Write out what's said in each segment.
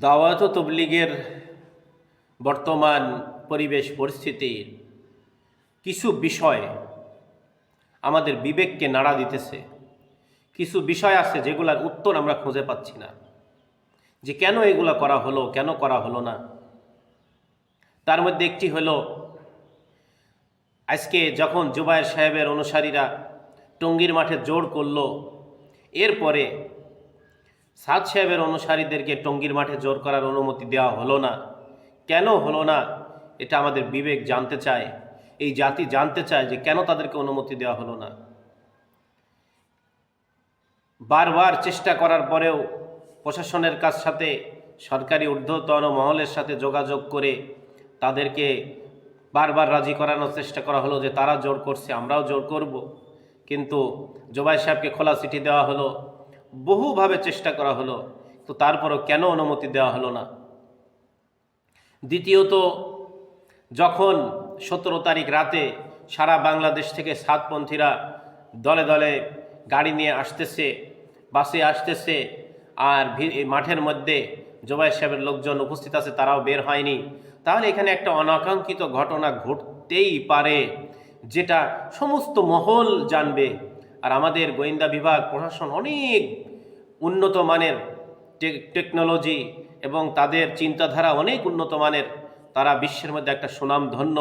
দাওয়াত ও তবলিগের বর্তমান পরিবেশ পরিস্থিতির কিছু বিষয় আমাদের বিবেককে নাড়া দিতেছে। কিছু বিষয় আছে যেগুলার উত্তর আমরা খুঁজে পাচ্ছি না। যে কেন এগুলা করা হলো, কেন করা হলো না? তার মধ্যে একটি হলো, আজকে যখন জুবায়ের সাহেবের অনুসারীরা টঙ্গীর মাঠে জোর করল, এরপরে সাদ সাহেবের অনুসারীদেরকে টঙ্গীর মাঠে জোর করার অনুমতি দেওয়া হলো না। কেন হলো না? এটা আমাদের বিবেক জানতে চায়। এই জাতি জানতে চায় যে কেন তাদেরকে অনুমতি দেওয়া হলো না। বারবার চেষ্টা করার পরেও প্রশাসনের কাছ সাথে, সরকারি ঊর্ধ্বতন মহলের সাথে যোগাযোগ করে তাদেরকে বারবার রাজি করানোর চেষ্টা করা হলো যে তারা জোর করছে, আমরাও জোর করব। কিন্তু জোবাই সাহেবকে খোলা চিঠি দেওয়া হলো। বহুভাবে চেষ্টা করা হলো, তো তারপরও কেন অনুমতি দেওয়া হলো না? দ্বিতীয়ত, যখন সতেরো তারিখ রাতে সারা বাংলাদেশ থেকে সাতপন্থীরা দলে দলে গাড়ি নিয়ে আসতেছে, বাসে আসতেছে, আর মাঠের মধ্যে জোবাই সাহেবের লোকজন উপস্থিত আছে, তারাও বের হয়নি, তাহলে এখানে একটা অনাকাঙ্ক্ষিত ঘটনা ঘটতেই পারে, যেটা সমস্ত মহল জানবে। আর আমাদের গোয়েন্দা বিভাগ, প্রশাসন অনেক উন্নত মানের টেকনোলজি এবং তাদের চিন্তাধারা অনেক উন্নত মানের। তারা বিশ্বের মধ্যে একটা সুনামধন্য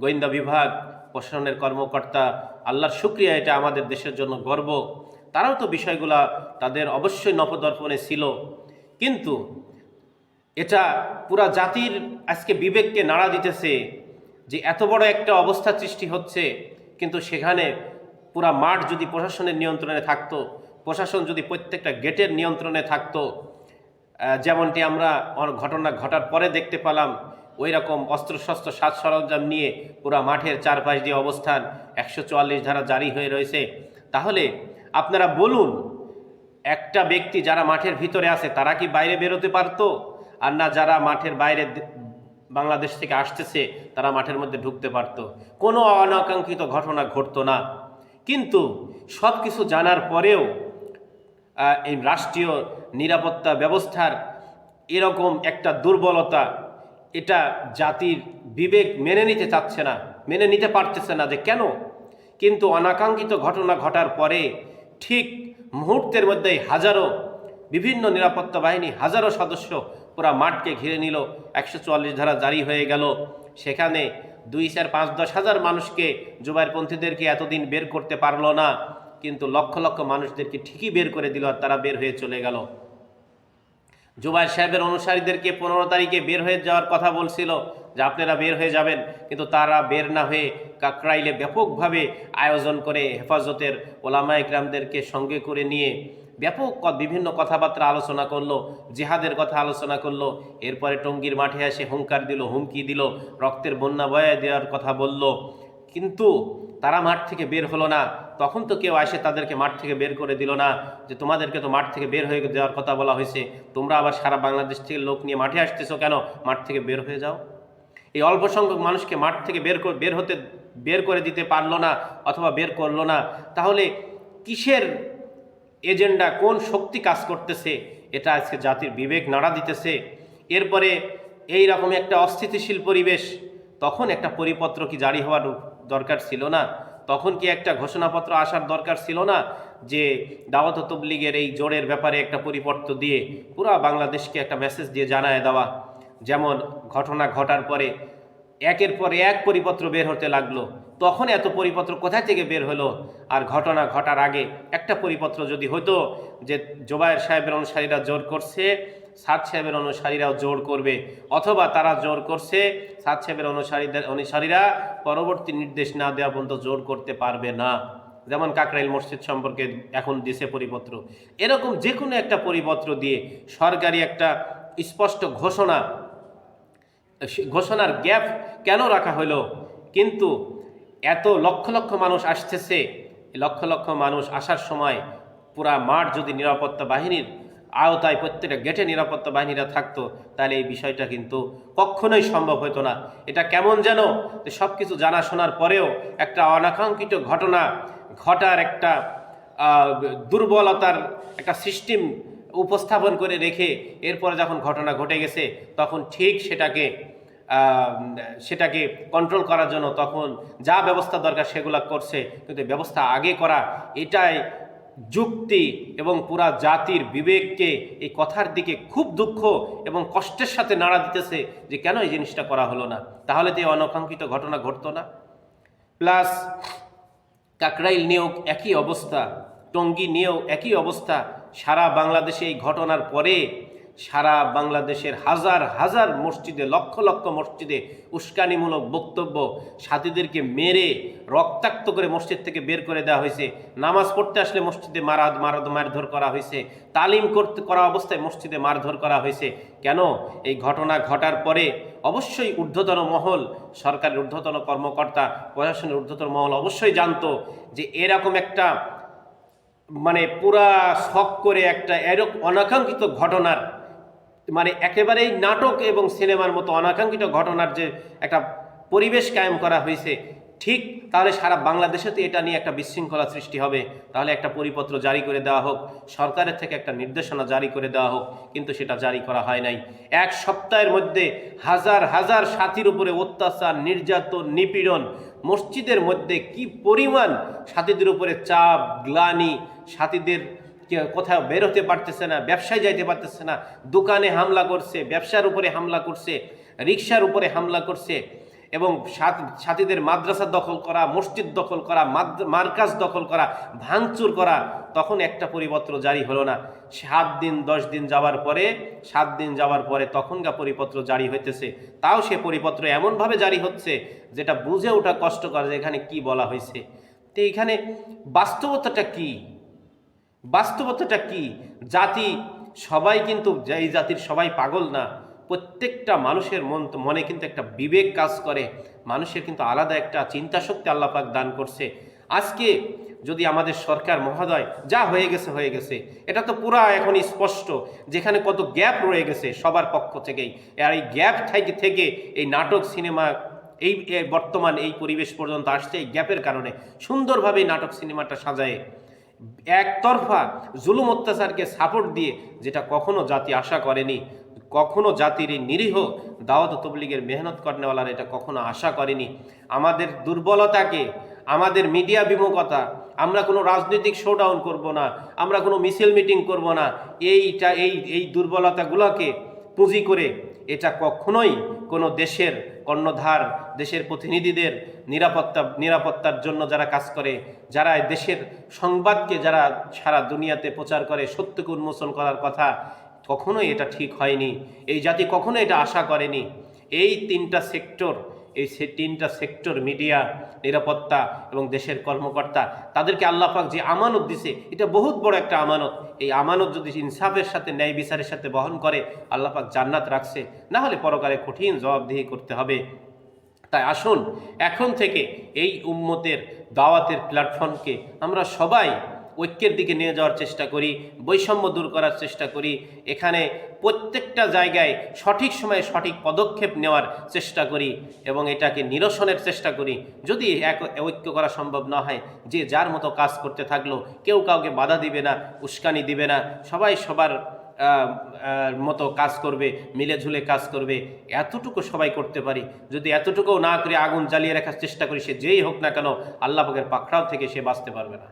গোয়েন্দা বিভাগ, প্রশাসনের কর্মকর্তা। আল্লাহর শুক্রিয়া, এটা আমাদের দেশের জন্য গর্ব। তারাও তো বিষয়গুলা তাদের অবশ্যই নপদর্পণে ছিল। কিন্তু এটা পুরা জাতির আজকে বিবেককে নাড়া দিতেছে যে এত বড় একটা অবস্থা সৃষ্টি হচ্ছে। কিন্তু সেখানে পুরা মাঠ যদি প্রশাসনের নিয়ন্ত্রণে থাকতো, প্রশাসন যদি প্রত্যেকটা গেটের নিয়ন্ত্রণে থাকতো যেমনটি আমরা ঘটনা ঘটার পরে দেখতে পেলাম ওই রকম অস্ত্রশস্ত্র সাজ সরঞ্জাম নিয়ে পুরা মাঠের চারপাশ দিয়ে অবস্থান একশো চুয়াল্লিশ ধারা জারি হয়ে রয়েছে। তাহলে আপনারা বলুন, একটা ব্যক্তি যারা মাঠের ভিতরে আছে, তারা কি বাইরে বেরোতে পারতো? আর না যারা মাঠের বাইরে বাংলাদেশ থেকে আসতেছে, তারা মাঠের মধ্যে ঢুকতে পারতো। কোনো অনাকাঙ্ক্ষিত ঘটনা ঘটতো না। কিন্তু সব কিছু জানার পরেও এই রাষ্ট্রীয় নিরাপত্তা ব্যবস্থার এরকম একটা দুর্বলতা, এটা জাতির বিবেক মেনে নিতে চাচ্ছে না, মেনে নিতে পারতেছে না যে কেন? কিন্তু অনাকাঙ্ক্ষিত ঘটনা ঘটার পরে ঠিক মুহূর্তের মধ্যেই হাজারো বিভিন্ন নিরাপত্তা বাহিনী, হাজারো সদস্য পুরা মাঠকে ঘিরে নিল, একশো চুয়াল্লিশ ধারা জারি হয়ে গেল। সেখানে দুই চার পাঁচ দশ হাজার মানুষকে জুবাইরপন্থীদেরকে এতদিন বের করতে পারল না, কিন্তু লক্ষ লক্ষ মানুষদেরকে ঠিকই বের করে দিল আর তারা বের হয়ে চলে গেল। জুবাইর সাহেবের অনুসারীদেরকে পনেরো তারিখে বের হয়ে যাওয়ার কথা বলছিল যে আপনারা বের হয়ে যাবেন, কিন্তু তারা বের না হয়ে কাকরাইলে ব্যাপকভাবে আয়োজন করে হেফাজতের ওলামা ইকরামদেরকে সঙ্গে করে নিয়ে ব্যাপক বিভিন্ন কথাবার্তা আলোচনা করল, জেহাদের কথা আলোচনা করল, এরপরে টঙ্গীর মাঠে এসে হুঙ্কার দিল, হুমকি দিল, রক্তের বন্যা বয়ে দেওয়ার কথা বলল। কিন্তু তারা মাঠ থেকে বের হলো না। তখন তো কেউ আসে তাদেরকে মাঠ থেকে বের করে দিল না, যে তোমাদেরকে তো মাঠ থেকে বের হয়ে যাওয়ার কথা বলা হয়েছে। তোমরা আবার সারা বাংলাদেশ থেকে লোক নিয়ে মাঠে আসতেছো কেন? মাঠ থেকে বের হয়ে যাও। এই অল্প সংখ্যক মানুষকে মাঠ থেকে বের বের হতে বের করে দিতে পারল না অথবা বের করল না। তাহলে কিসের এজেন্ডা কোন শক্তি কাজ করতেছে, এটা আজকে জাতির বিবেক নাড়া দিতেছে। এরপরে এই রকম একটা অস্থিতিশীল পরিবেশ, তখন একটা পরিপত্র কি জারি হওয়ার দরকার ছিল না? তখন কি একটা ঘোষণাপত্র আসার দরকার ছিল না যে দাওয়াত তবলিগের এই জোরের ব্যাপারে একটা পরিপত্র দিয়ে পুরা বাংলাদেশকে একটা মেসেজ দিয়ে জানায় দেওয়া? যেমন ঘটনা ঘটার পরে একের পর এক পরিপত্র বের হতে লাগল। তখন এত পরিপত্র কোথা থেকে বের হলো? আর ঘটনা ঘটার আগে একটা পরিপত্র যদি হতো যে জোবায়ের সাহেবের অনুসারীরা জোর করছে, সাদ সাহেবের অনুসারীরাও জোর করবে, অথবা তারা জোর করছে, সাদ সাহেবের অনুসারীদের অনুসারীরা পরবর্তী নির্দেশ না দেওয়া পর্যন্ত জোর করতে পারবে না। যেমন কাকরাইল মসজিদ সম্পর্কে এখন দিছে পরিপত্র। এরকম যে কোনো একটা পরিপত্র দিয়ে সরকারি একটা স্পষ্ট ঘোষণা, ঘোষণার গ্যাপ কেন রাখা হলো? কিন্তু এত লক্ষ লক্ষ মানুষ আসতেছে। লক্ষ লক্ষ মানুষ আসার সময় পুরা মাঠ যদি নিরাপত্তা বাহিনীর আওতায় প্রত্যেকটা গেটে নিরাপত্তা বাহিনীরা থাকতো, তাহলে এই বিষয়টা কিন্তু কখনোই সম্ভব হতো না। এটা কেমন যেন সব কিছু জানাশোনার পরেও একটা অনাকাঙ্ক্ষিত ঘটনা ঘটার একটা দুর্বলতার একটা সিস্টেম উপস্থাপন করে রেখে এরপরে যখন ঘটনা ঘটে গেছে, তখন ঠিক সেটাকে সেটাকে কন্ট্রোল করার জন্য তখন যা ব্যবস্থা দরকার সেগুলো করছে। কিন্তু ব্যবস্থা আগে করা, এটাই যুক্তি এবং পুরা জাতির বিবেককে এই কথার দিকে খুব দুঃখ এবং কষ্টের সাথে নাড়া দিতেছে যে কেন এই জিনিসটা করা হলো না। তাহলে তো এই অনাকাঙ্ক্ষিত ঘটনা ঘটতো না। প্লাস কাকরাইল নিয়েও একই অবস্থা, টঙ্গী নিয়েও একই অবস্থা, সারা বাংলাদেশে এই ঘটনার পরে সারা বাংলাদেশের হাজার হাজার মসজিদে, লক্ষ লক্ষ মসজিদে উস্কানিমূলক বক্তব্য সাথীদেরকে মেরে, রক্তাক্ত করে মসজিদ থেকে বের করে দেওয়া হয়েছে। নামাজ পড়তে আসলে মসজিদে মারা মারা মারধর করা হয়েছে। তালিম করতে, করা অবস্থায় মসজিদে মারধর করা হয়েছে। কেন? এই ঘটনা ঘটার পরে অবশ্যই ঊর্ধ্বতন মহল, সরকারের ঊর্ধ্বতন কর্মকর্তা, প্রশাসনের ঊর্ধ্বতন মহল অবশ্যই জানতো যে এরকম একটা মানে পুরা শখ করে একটা এরকম অনাকাঙ্ক্ষিত ঘটনার মানে একেবারেই নাটক এবং সিনেমার মতো অনাকাঙ্ক্ষিত ঘটনার যে একটা পরিবেশ কায়েম করা হয়েছে, ঠিক তাহলে সারা বাংলাদেশেতে এটা নিয়ে একটা বিশৃঙ্খলা সৃষ্টি হবে। তাহলে একটা পরিপত্র জারি করে দেওয়া হোক, সরকারের থেকে একটা নির্দেশনা জারি করে দেওয়া হোক, কিন্তু সেটা জারি করা হয় নাই। এক সপ্তাহের মধ্যে হাজার হাজার সাথীর উপরে অত্যাচার, নির্যাতন, নিপীড়ন, মসজিদের মধ্যে কি পরিমাণ সাথীদের উপরে চাপ, গ্লানি, সাথীদের কোথাও বের হতে পারতেছে না, ব্যবসায় যাইতে পারতেছে না, দোকানে হামলা করছে, ব্যবসার উপরে হামলা করছে, রিক্সার উপরে হামলা করছে এবং সাথ- সাথীদের মাদ্রাসা দখল করা, মসজিদ দখল করা মার্কাজ দখল করা, ভাঙচুর করা, তখন একটা পরিপত্র জারি হলো না। সাত দিন, দশ দিন যাওয়ার পরে, সাত দিন যাওয়ার পরে তখনকার পরিপত্র জারি হইতেছে। তাও সে পরিপত্র এমনভাবে জারি হচ্ছে যেটা বুঝে ওঠা কষ্টকর যে এখানে কি বলা হয়েছে তো এখানে বাস্তবতাটা কি? বাস্তবতাটা কি? জাতি সবাই কিন্তু এই জাতির সবাই পাগল না, প্রত্যেকটা মানুষের মন, মনে কিন্তু একটা বিবেক কাজ করে। মানুষের কিন্তু আলাদা একটা চিন্তা শক্তি আল্লাপাক দান করছে। আজকে যদি আমাদের সরকার, মহোদয়, যা হয়ে গেছে হয়ে গেছে। এটা তো পুরা এখন স্পষ্ট, যেখানে কত গ্যাপ রয়ে গেছে সবার পক্ষ থেকেই। আর এই গ্যাপ থেকে থেকে এই নাটক, সিনেমা, এই বর্তমান এই পরিবেশ পর্যন্ত আসছে এই গ্যাপের কারণে। সুন্দরভাবে নাটক, সিনেমাটা সাজায়। একতরফা জুলুম অত্যাচারকে সাপোর্ট দিয়ে যেটা কখনো জাতি আশা করেনি, কখনো জাতির এই নিরীহ দাওয়াত তবলিগের মেহনত করেনেওয়ালার এটা কখনো আশা করেনি। আমাদের দুর্বলতাকে, আমাদের মিডিয়া বিমুখতা, আমরা কোনো রাজনৈতিক শোডাউন করব না, আমরা কোনো মিছিল মিটিং করব না, এইটা, এই এই দুর্বলতাগুলোকে পুঁজি করে এটা কখনোই কোনো দেশের কর্ণধার, দেশের প্রতিনিধিদের নিরাপত্তা, নিরাপত্তার জন্য যারা কাজ করে, যারা দেশের সংবাদকে যারা সারা দুনিয়াতে প্রচার করে, সত্যকে উন্মোচন করার কথা, কখনোই এটা ঠিক হয়নি। এই জাতি কখনো এটা আশা করেনি। এই তিনটা সেক্টর এই সে তিনটা সেক্টর মিডিয়া নিরাপত্তা এবং দেশের কর্মকর্তা, তাদেরকে আল্লাহ পাক যে আমানত দিছে, এটা বহুত বড় একটা আমানত। এই আমানত যদি ইনসাফের সাথে, ন্যায় বিচারের সাথে বহন করে, আল্লাহ পাক জান্নাত রাখছে, না হলে পরকালে কঠিন জবাবদিহি করতে হবে। তাই আসুন, এখন থেকে এই উম্মতের, দাওয়াতের প্ল্যাটফর্মকে আমরা সবাই ঐক্যের দিকে নিয়ে যাওয়ার চেষ্টা করি, বৈষম্য দূর করার চেষ্টা করি, এখানে প্রত্যেকটা জায়গায় সঠিক সময়ে সঠিক পদক্ষেপ নেওয়ার চেষ্টা করি এবং এটাকে নিরসনের চেষ্টা করি। যদি এক ঐক্য করা সম্ভব না হয়, যে যার মতো কাজ করতে থাকল, কেউ কাউকে বাধা দিবে না, উস্কানি দিবে না, সবাই সবার মতো কাজ করবে মিলে ঝুলে কাজ করবে, এতটুকু সবাই করতে পারি। যদি এতটুকুও না করে আগুন জ্বালিয়ে রাখার চেষ্টা করি, সে যেই হোক না কেন, আল্লাহ পাকড়াও থেকে সে বাঁচতে পারবে না।